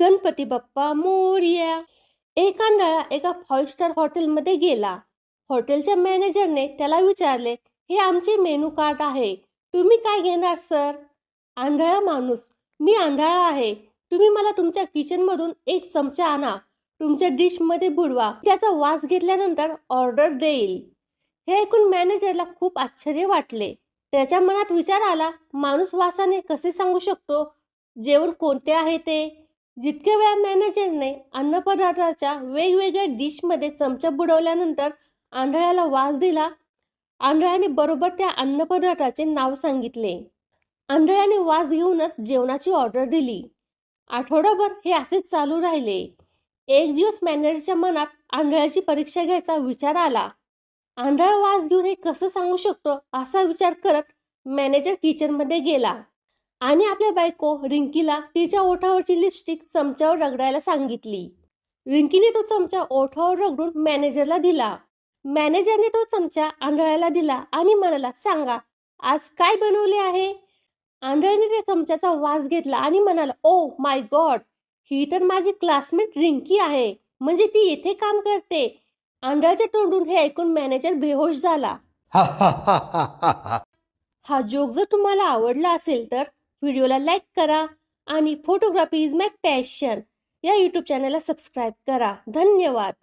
गणपती बाप्पा मोरया. एक एका five star हॉटेलमध्ये गेला. हॉटेलच्या मॅनेजरने त्याला विचारले हे आमचे मेनू कार्ड आहे. तुम्ही काय घेणार सर आंधळा माणूस. मी आंधळा आहे. तुम्ही मला तुमच्या किचन मधून एक चमचा आणा. तुमच्या डिशमध्ये बुडवा. त्याचा वास घेतल्यानंतर ऑर्डर देईल. हे ऐकून मॅनेजरला खूप आश्चर्य वाटले. त्याच्या मनात विचार आला माणूस वासाने कसे सांगू शकतो? जेवण कोणते आहे ते? जितक्या वेळा मॅनेजरने अन्नपदार्थाच्या वेगवेगळ्या डिशमध्ये चमचा बुडवल्यानंतर आंधळ्याला वास दिला आंधळ्याने बरोबर त्या अन्नपदार्थाचे नाव सांगितले. आंधळ्याने वास घेऊनच जेवणाची ऑर्डर दिली. आठवडाभर हे असेच चालू राहिले. एक दिवस मॅनेजरच्या मनात आंधळ्याची परीक्षा घ्यायचा विचार आला. आंधळा वास घेऊन हे कसं सांगू शकतो असा विचार करत मॅनेजर किचनमध्ये गेला. आणि आपल्या बायको रिंकीला तिच्या ओठावरची लिपस्टिक चमच्यावर रगडायला सांगितली. रिंकीने तो चमचा ओठावर रगडून मॅनेजरला दिला. मॅनेजरने तो चमचा आंधळ्याला दिला आणि म्हणाला सांगा आज काय बनवले आहे? आंधळ्याने त्या चमच्याचा वास घेतला आणि म्हणाला ओ माय गॉड ही तर माझी क्लासमेट रिंकी आहे. म्हणजे ती येथे काम करते. आंधळ्याच्या तोंडून हे ऐकून मॅनेजर बेहोश झाला. हा जोक जर तुम्हाला आवडला असेल तर व्हिडिओला लाईक करा आणि फोटोग्राफी इज माय पॅशन. या यूट्यूब चॅनलला सबस्क्राईब करा. धन्यवाद.